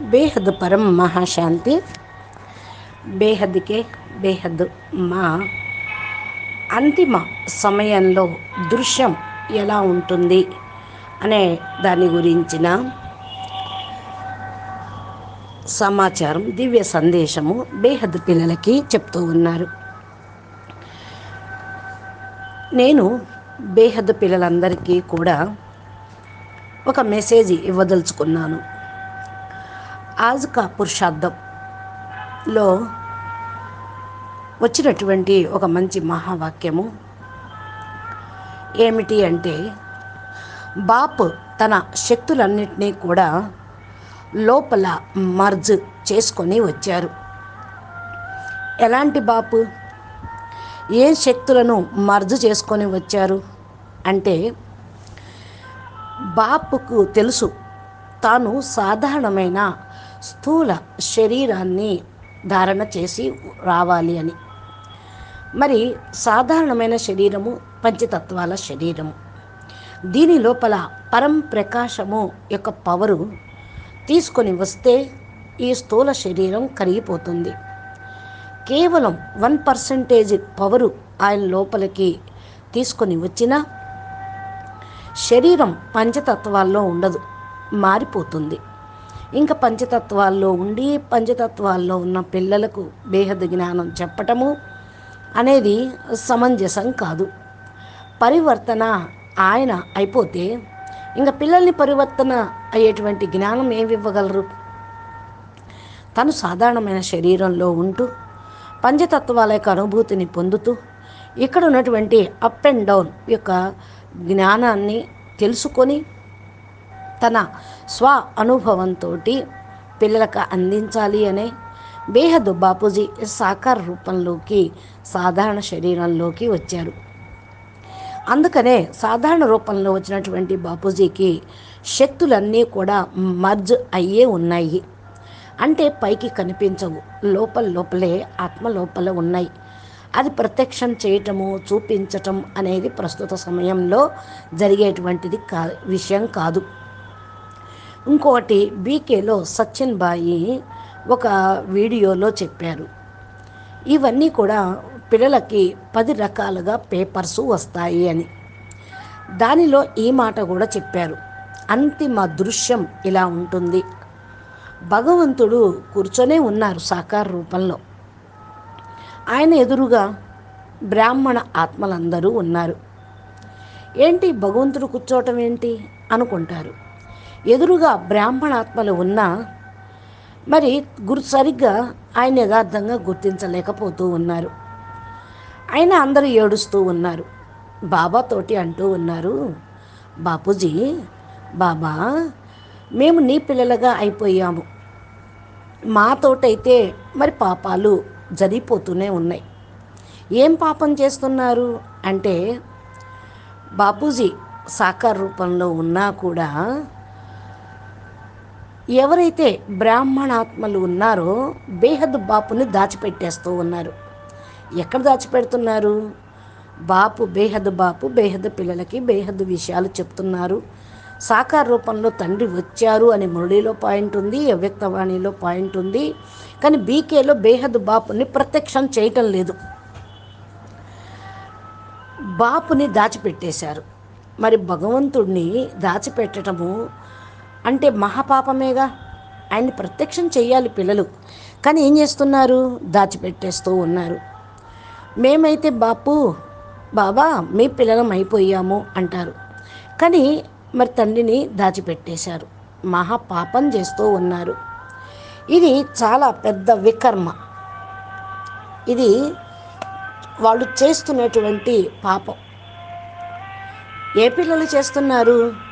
బేహద్ పరం మహాశాంతి. బేహద్కే బేహద్ మా. అంతిమ సమయంలో దృశ్యం ఎలా ఉంటుంది అనే దాని గురించిన సమాచారం దివ్య సందేశము బేహద్ పిల్లలకి చెప్తూ ఉన్నారు. నేను బేహద్ పిల్లలందరికీ కూడా ఒక మెసేజ్ ఇవ్వదలుచుకున్నాను. ఆజ్ కా పురుషార్థంలో వచ్చినటువంటి ఒక మంచి మహావాక్యము. ఏమిటి అంటే బాప్ తన శక్తులన్నింటినీ కూడా లోపల మర్జ్ చేసుకొని వచ్చారు. ఎలాంటి బాపు? ఏ శక్తులను మర్జ్ చేసుకొని వచ్చారు? అంటే బాపుకు తెలుసు తాను సాధారణమైన స్థూల శరీరాన్ని ధారణ చేసి రావాలి అని. మరి సాధారణమైన శరీరము పంచతత్వాల శరీరము. దీని లోపల పరం ప్రకాశము యొక్క పవరు తీసుకొని వస్తే ఈ స్థూల శరీరం కరిగిపోతుంది. కేవలం వన్ పర్సంటేజ్ పవరు ఆయన లోపలికి తీసుకొని వచ్చినా శరీరం పంచతత్వాల్లో ఉండదు మారిపోతుంది. ఇంకా పంచతత్వాల్లో ఉండి పంచతత్వాల్లో ఉన్న పిల్లలకు బేహద జ్ఞానం చెప్పటము అనేది సమంజసం కాదు. పరివర్తన ఆయన అయిపోతే ఇంకా పిల్లల్ని పరివర్తన అయ్యేటువంటి జ్ఞానం ఏమి ఇవ్వగలరు? తను సాధారణమైన శరీరంలో ఉంటూ పంచతత్వాల యొక్క అనుభూతిని పొందుతూ ఇక్కడ ఉన్నటువంటి అప్ అండ్ డౌన్ యొక్క జ్ఞానాన్ని తెలుసుకొని తన స్వ అనుభవంతో పిల్లలకు అందించాలి అనే బేహద్ బాపూజీ సాకార రూపంలోకి సాధారణ శరీరంలోకి వచ్చారు. అందుకనే సాధారణ రూపంలో వచ్చినటువంటి బాపూజీకి శక్తులన్నీ కూడా మర్జ్ అయ్యే ఉన్నాయి. అంటే పైకి కనిపించవు లోపల లోపలే ఆత్మ లోపల ఉన్నాయి. అది ప్రత్యక్షం చేయటము చూపించటం అనేది ప్రస్తుత సమయంలో జరిగేటువంటిది కా విషయం కాదు. ఇంకోటి బీకేలో సచిన్ బాయి ఒక వీడియోలో చెప్పారు. ఇవన్నీ కూడా పిల్లలకి పది రకాలుగా పేపర్స్ వస్తాయి అని. దానిలో ఈ మాట కూడా చెప్పారు. అంతిమ దృశ్యం ఇలా ఉంటుంది. భగవంతుడు కూర్చొనే ఉన్నారు సాకార రూపంలో. ఆయన ఎదురుగా బ్రాహ్మణ ఆత్మలందరూ ఉన్నారు. ఏంటి భగవంతుడు కూర్చోవటం ఏంటి? అనుకుంటారు. ఎదురుగా బ్రాహ్మణాత్మలు ఉన్నా మరి గురు సరిగ్గా ఆయన యథార్థంగా గుర్తించలేకపోతూ ఉన్నారు. ఆయన అందరూ ఏడుస్తూ ఉన్నారు. బాబాతోటి అంటూ ఉన్నారు బాపూజీ బాబా మేము నీ పిల్లలుగా అయిపోయాము. మాతోటైతే మరి పాపాలు జరిగిపోతూనే ఉన్నాయి. ఏం పాపం చేస్తున్నారు? అంటే బాపూజీ సాకార రూపంలో ఉన్నా కూడా ఎవరైతే బ్రాహ్మణాత్మలు ఉన్నారో బేహద్ బాపుని దాచిపెట్టేస్తూ ఉన్నారు. ఎక్కడ దాచిపెడుతున్నారు? బాపు బేహద్ బాపు బేహద్ పిల్లలకి బేహద్ విషయాలు చెప్తున్నారు. సాకార రూపంలో తండ్రి వచ్చారు అని మురళిలో పాయింట్ ఉంది అవ్యక్తవాణిలో పాయింట్ ఉంది. కానీ బీకేలో బేహద్ బాపుని ప్రత్యక్షం చేయటం లేదు. బాపుని దాచిపెట్టేశారు. మరి భగవంతుడిని దాచిపెట్టడము అంటే మహాపాపమేగా. ఆయన్ని ప్రత్యక్షం చేయాలి పిల్లలు. కానీ ఏం చేస్తున్నారు? దాచిపెట్టేస్తూ ఉన్నారు. మేమైతే బాపు బాబా మీ పిల్లలం అయిపోయాము అంటారు. కానీ మరి తండ్రిని దాచిపెట్టేశారు. మహాపాపం చేస్తూ ఉన్నారు. ఇది చాలా పెద్ద వికర్మ. ఇది వాళ్ళు చేస్తున్నటువంటి పాపం. ఏ పిల్లలు చేస్తున్నారు?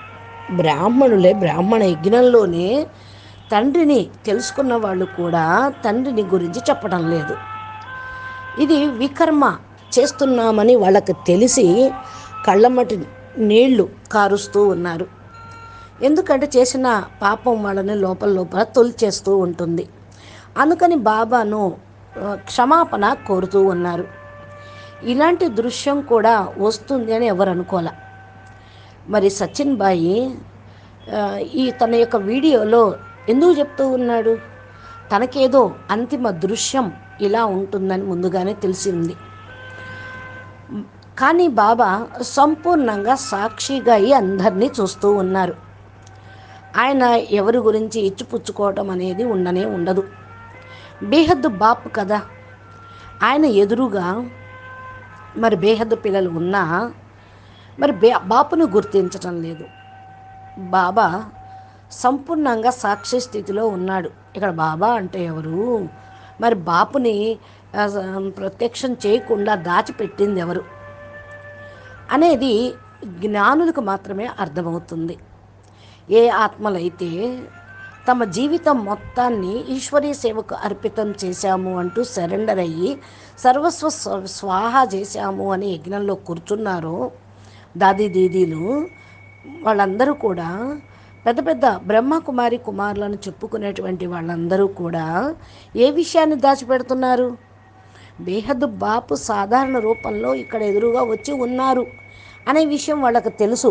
బ్రాహ్మణులే బ్రాహ్మణ యజ్ఞంలోనే తండ్రిని తెలుసుకున్న వాళ్ళు కూడా తండ్రిని గురించి చెప్పడం లేదు. ఇది వికర్మ చేస్తున్నామని వాళ్ళకి తెలిసి కళ్ళమటి నీళ్ళు కారుస్తూ ఉన్నారు. ఎందుకంటే చేసిన పాపం వాళ్ళని లోపల లోపల తొలిచేస్తూ ఉంటుంది. అందుకని బాబాను క్షమాపణ కోరుతూ ఉన్నారు. ఇలాంటి దృశ్యం కూడా వస్తుంది అని ఎవరు అనుకోలే మరి సచిన్ బాయి ఈ తన యొక్క వీడియోలో ఎందుకు చెప్తూ ఉన్నాడు? తనకేదో అంతిమ దృశ్యం ఇలా ఉంటుందని ముందుగానే తెలిసింది కానీ బాబా సంపూర్ణంగా సాక్షిగా అయి అందరినీ చూస్తూ ఉన్నారు. ఆయన ఎవరి గురించి ఇచ్చిపుచ్చుకోవటం అనేది ఉండనే ఉండదు. బేహద్దు బాప్ కదా. ఆయన ఎదురుగా మరి బేహద్దు పిల్లలు ఉన్నా మరి బే బాపును గుర్తించటం లేదు. బాబా సంపూర్ణంగా సాక్షి స్థితిలో ఉన్నాడు. ఇక్కడ బాబా అంటే ఎవరు? మరి బాపుని ప్రత్యక్షం చేయకుండా దాచిపెట్టింది ఎవరు? అనేది జ్ఞానులకు మాత్రమే అర్థమవుతుంది. ఏ ఆత్మలైతే తమ జీవితం మొత్తాన్ని ఈశ్వరీ సేవకు అర్పితం చేశాము అంటూ సరెండర్ అయ్యి సర్వస్వ స్వ- స్వాహ చేశాము అని యజ్ఞంలో కూర్చున్నారో దాది దీదీలు వాళ్ళందరూ కూడా పెద్ద పెద్ద బ్రహ్మకుమారి కుమారులను చెప్పుకునేటువంటి వాళ్ళందరూ కూడా ఏ విషయాన్ని దాచిపెడుతున్నారు? బేహద్దు బాపు సాధారణ రూపంలో ఇక్కడ ఎదురుగా వచ్చి ఉన్నారు అనే విషయం వాళ్ళకు తెలుసు.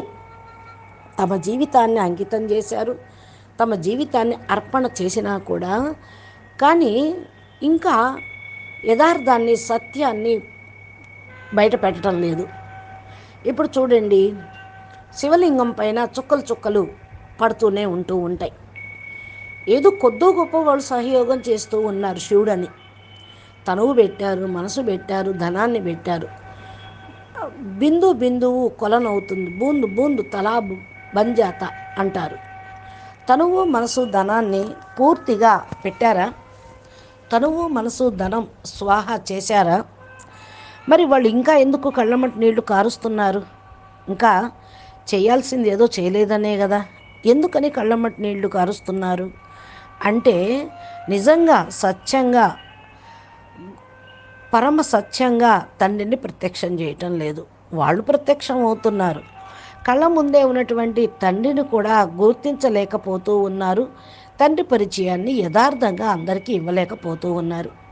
తమ జీవితాన్ని అంకితం చేశారు. తమ జీవితాన్ని అర్పణ చేసినా కూడా కానీ ఇంకా యథార్థాన్ని సత్యాన్ని బయట పెట్టడం లేదు. ఇప్పుడు చూడండి శివలింగం పైన చుక్కలు చుక్కలు పడుతూనే ఉంటూ ఉంటాయి. ఏదో కొద్దో గొప్ప వాళ్ళు సహయోగం చేస్తూ ఉన్నారు శివుడని. తనువు పెట్టారు మనసు పెట్టారు ధనాన్ని పెట్టారు. బిందు బిందువు కొలనవుతుంది. బూందు బూందు తలా బంజాత అంటారు. తనువు మనసు ధనాన్ని పూర్తిగా పెట్టారా? తనువు మనసు ధనం స్వాహా చేశారా? మరి వాళ్ళు ఇంకా ఎందుకు కళ్ళమటి నీళ్ళు కారుస్తున్నారు? ఇంకా చేయాల్సింది ఏదో చేయలేదనే కదా. ఎందుకని కళ్ళమటి నీళ్ళు కారుస్తున్నారు? అంటే నిజంగా సత్యంగా పరమ సత్యంగా తండ్రిని ప్రత్యక్షం చేయటం లేదు. వాళ్ళు ప్రత్యక్షం అవుతున్నారు. కళ్ళ ముందే ఉన్నటువంటి తండ్రిని కూడా గుర్తించలేకపోతూ ఉన్నారు. తండ్రి పరిచయాన్ని యథార్థంగా అందరికీ ఇవ్వలేకపోతూ ఉన్నారు.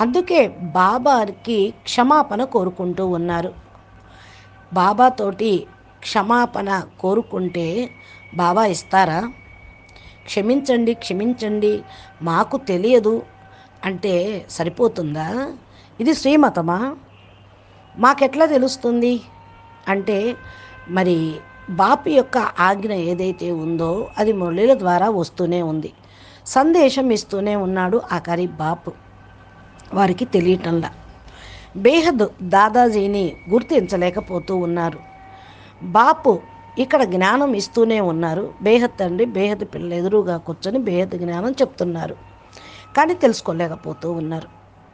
అందుకే బాబాకి క్షమాపణ కోరుకుంటూ ఉన్నారు. బాబాతోటి క్షమాపణ కోరుకుంటే బాబా ఇస్తారా? క్షమించండి క్షమించండి మాకు తెలియదు అంటే సరిపోతుందా? ఇది శ్రీమతమా? మాకెట్లా తెలుస్తుంది? అంటే మరి బాపు యొక్క ఆజ్ఞ ఏదైతే ఉందో అది మురళీల ద్వారా వస్తూనే ఉంది. సందేశం ఇస్తూనే ఉన్నాడు ఆఖరి బాపు. వారికి తెలియటంలా. బేహద్ దాదాజీని గుర్తించలేకపోతూ ఉన్నారు. బాపు ఇక్కడ జ్ఞానం ఇస్తూనే ఉన్నారు. బేహద్ తండ్రి బేహద్ పిల్లలు ఎదురుగా కూర్చొని బేహద్ జ్ఞానం చెప్తున్నారు. కానీ తెలుసుకోలేకపోతూ ఉన్నారు.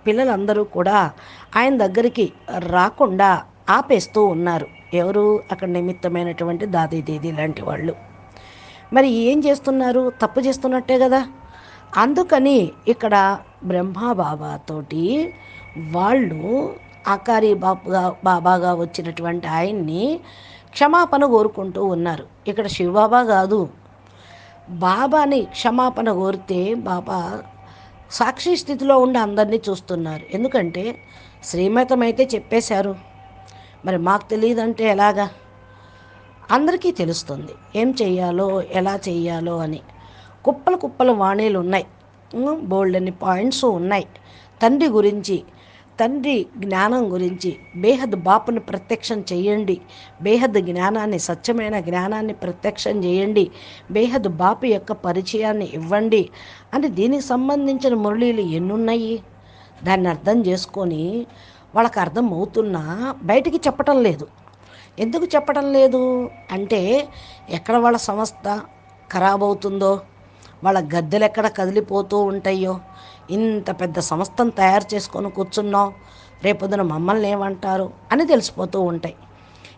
పిల్లలందరూ కూడా ఆయన దగ్గరికి రాకుండా ఆపేస్తూ ఉన్నారు. ఎవరు? అక్కడ నిమిత్తమైనటువంటి దాది దీది లాంటి వాళ్ళు. మరి ఏం చేస్తున్నారు? తప్పు చేస్తున్నట్టే కదా. అందుకని ఇక్కడ బ్రహ్మబాబాతోటి వాళ్ళు ఆకారి బాబుగా బాబాగా వచ్చినటువంటి ఆయన్ని క్షమాపణ కోరుకుంటూ ఉన్నారు. ఇక్కడ శివబాబా కాదు. బాబాని క్షమాపణ కోరితే బాబా సాక్షి స్థితిలో ఉండి అందరినీ చూస్తున్నారు. ఎందుకంటే శ్రీమతం అయితే చెప్పేశారు. మరి మాకు తెలియదంటే ఎలాగా? అందరికీ తెలుస్తుంది. ఏం చెయ్యాలో ఎలా చెయ్యాలో అని. కుప్పలు కుప్పల వాణీలు ఉన్నాయి బోల్డ్ అని పాయింట్స్ ఉన్నాయి. తండ్రి గురించి తండ్రి జ్ఞానం గురించి బేహద్ బాపుని ప్రత్యక్షం చేయండి. బేహద్ జ్ఞానాన్ని సత్యమైన జ్ఞానాన్ని ప్రత్యక్షం చేయండి. బేహద్ బాపు యొక్క పరిచయాన్ని ఇవ్వండి. అని దీనికి సంబంధించిన మురళీలు ఎన్నున్నాయి? దాన్ని అర్థం చేసుకొని వాళ్ళకి అర్థం అవుతున్నా బయటికి చెప్పటం లేదు. ఎందుకు చెప్పడం లేదు? అంటే ఎక్కడ వాళ్ళ సంస్థ ఖరాబ్ అవుతుందో? వాళ్ళ గద్దెలు ఎక్కడ కదిలిపోతూ ఉంటాయో? ఇంత పెద్ద సంస్థను తయారు చేసుకొని కూర్చున్నాం రేపొద్దున మమ్మల్ని ఏమంటారు? అని తెలిసిపోతూ ఉంటాయి.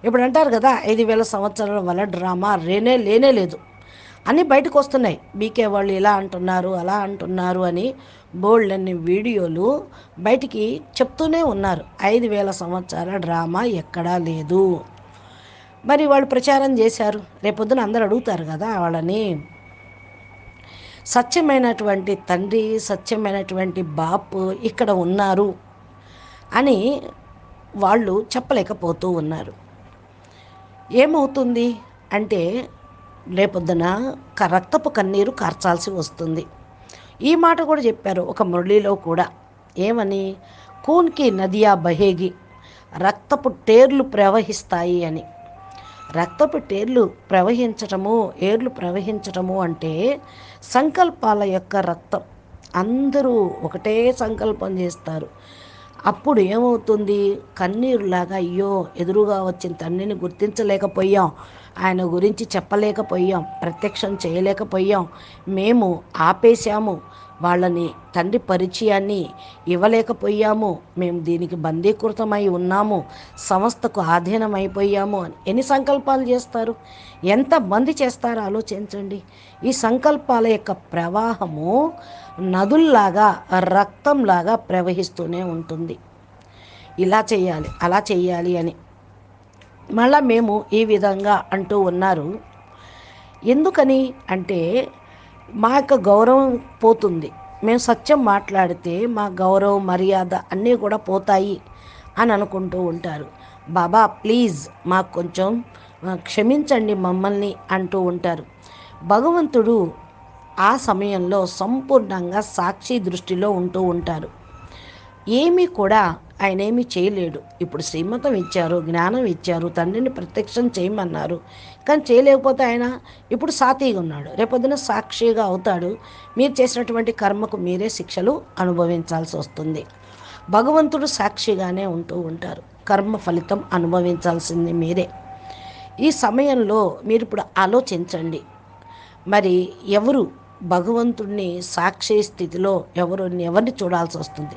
ఇప్పుడు అంటారు కదా ఐదు వేల సంవత్సరాల వల్ల డ్రామా రేనే లేనే లేదు. అన్నీ బయటకు వస్తున్నాయి. బీకే వాళ్ళు ఇలా అంటున్నారు అలా అంటున్నారు అని బోల్డ్ అన్ని వీడియోలు బయటికి చెప్తూనే ఉన్నారు. ఐదు వేల సంవత్సరాల డ్రామా ఎక్కడా లేదు. మరి వాళ్ళు ప్రచారం చేశారు. రేపొద్దున అందరు అడుగుతారు కదా వాళ్ళని. సత్యమైనటువంటి తండ్రి సత్యమైనటువంటి బాపు ఇక్కడ ఉన్నారు అని వాళ్ళు చెప్పలేకపోతూ ఉన్నారు. ఏమవుతుంది అంటే రేపొద్దున క- రక్తపు కన్నీరు కార్చాల్సి వస్తుంది. ఈ మాట కూడా చెప్పారు ఒక మురళిలో కూడా. ఏమని? కూన్కి నదియా బహేగి రక్తపు టేర్లు ప్రవహిస్తాయి అని. రక్తపు టేర్లు ప్రవహించటము ఏర్లు ప్రవహించటము అంటే సంకల్పాల యొక్క రక్తం. అందరూ ఒకటే సంకల్పం చేస్తారు. అప్పుడు ఏమవుతుంది? కన్నీరులాగా అయ్యో ఎదురుగా వచ్చిన తండ్రిని గుర్తించలేకపోయాం. ఆయన గురించి చెప్పలేకపోయాం ప్రత్యక్షం చేయలేకపోయాం. మేము ఆపేశాము. వాళ్ళని తండ్రి పరిచయాన్ని ఇవ్వలేకపోయాము. మేము దీనికి బందీకృతమై ఉన్నాము. సంస్థకు ఆధీనమైపోయాము అని ఎన్ని సంకల్పాలు చేస్తారు? ఎంతమంది చేస్తారో? ఆలోచించండి. ఈ సంకల్పాల యొక్క ప్రవాహము నదుల్లాగా రక్తంలాగా ప్రవహిస్తూనే ఉంటుంది. ఇలా చేయాలి అలా చేయాలి అని మళ్ళా మేము ఈ విధంగా అంటూ ఉన్నారు. ఎందుకని అంటే మా యొక్క గౌరవం పోతుంది. మేము సత్యం మాట్లాడితే మా గౌరవం మర్యాద అన్నీ కూడా పోతాయి అని అనుకుంటూ ఉంటారు. బాబా ప్లీజ్ మాకు కొంచెం క్షమించండి మమ్మల్ని అంటూ ఉంటారు. భగవంతుడు ఆ సమయంలో సంపూర్ణంగా సాక్షి దృష్టిలో ఉంటూ ఉంటారు. ఏమీ కూడా ఆయన ఏమీ చేయలేడు. ఇప్పుడు శ్రీమతం ఇచ్చారు జ్ఞానం ఇచ్చారు తండ్రిని ప్రత్యక్షం చేయమన్నారు. కానీ చేయలేకపోతే ఆయన ఇప్పుడు సాతీగా ఉన్నాడు. రేపొద్దున సాక్షిగా అవుతాడు. మీరు చేసినటువంటి కర్మకు మీరే శిక్షలు అనుభవించాల్సి వస్తుంది. భగవంతుడు సాక్షిగానే ఉంటూ ఉంటారు. కర్మ ఫలితం అనుభవించాల్సింది మీరే. ఈ సమయంలో మీరు ఇప్పుడు ఆలోచించండి. మరి ఎవరు భగవంతుడిని సాక్షి స్థితిలో ఎవరు ఎవరిని చూడాల్సి వస్తుంది?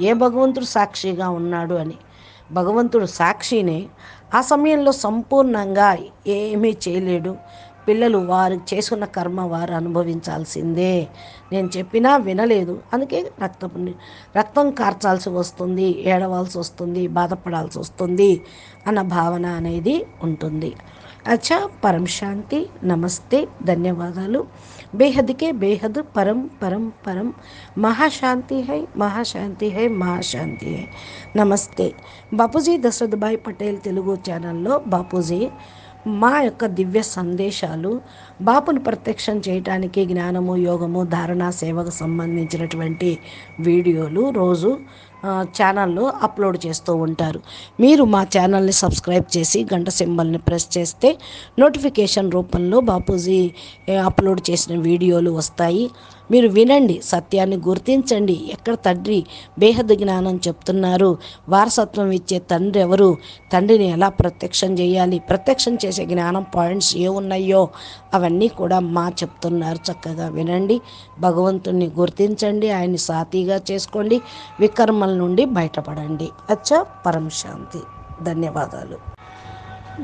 ఏ భగవంతుడు సాక్షిగా ఉన్నాడు అని. భగవంతుడు సాక్షినే ఆ సమయంలో సంపూర్ణంగా ఏమీ చేయలేడు. పిల్లలు వారు చేసుకున్న కర్మ వారు అనుభవించాల్సిందే. నేను చెప్పినా వినలేదు. అందుకే రక్తం రక్తం కార్చాల్సి వస్తుంది ఏడవాల్సి వస్తుంది బాధపడాల్సి వస్తుంది అన్న భావన అనేది ఉంటుంది. అచ్చా పరం శాంతి నమస్తే ధన్యవాదాలు. బేహద్కే బేహద్ పరం పరం పరం మహాశాంతి హై మహాశాంతి హై మహాశాంతి హై నమస్తే బాపూజీ దశరథభాయ్ పటేల్ తెలుగు ఛానల్లో బాపూజీ మా యొక్క దివ్య సందేశాలు బాపును ప్రత్యక్షం చేయటానికి జ్ఞానము యోగము ధారణ సేవకు సంబంధించినటువంటి వీడియోలు రోజు ఛానల్లో అప్లోడ్ చేస్తూ ఉంటారు. మీరు మా ఛానల్ని సబ్స్క్రైబ్ చేసి గంట సింబల్ని ప్రెస్ చేస్తే నోటిఫికేషన్ రూపంలో బాపూజీ అప్లోడ్ చేసిన వీడియోలు వస్తాయి. మీరు వినండి సత్యాన్ని గుర్తించండి. ఎక్కడ తండ్రి బేహద జ్ఞానం చెప్తున్నారు? వారసత్వం ఇచ్చే తండ్రి ఎవరు? తండ్రిని ఎలా ప్రత్యక్షం చేయాలి? ప్రత్యక్షం చేసే జ్ఞానం పాయింట్స్ ఏ ఉన్నాయో అవన్నీ కూడా మా చెప్తున్నారు. చక్కగా వినండి భగవంతుణ్ణి గుర్తించండి ఆయన్ని సాతీగా చేసుకోండి. వికర్మల నుండి బయటపడండి. అచ్చా పరం శాంతి ధన్యవాదాలు.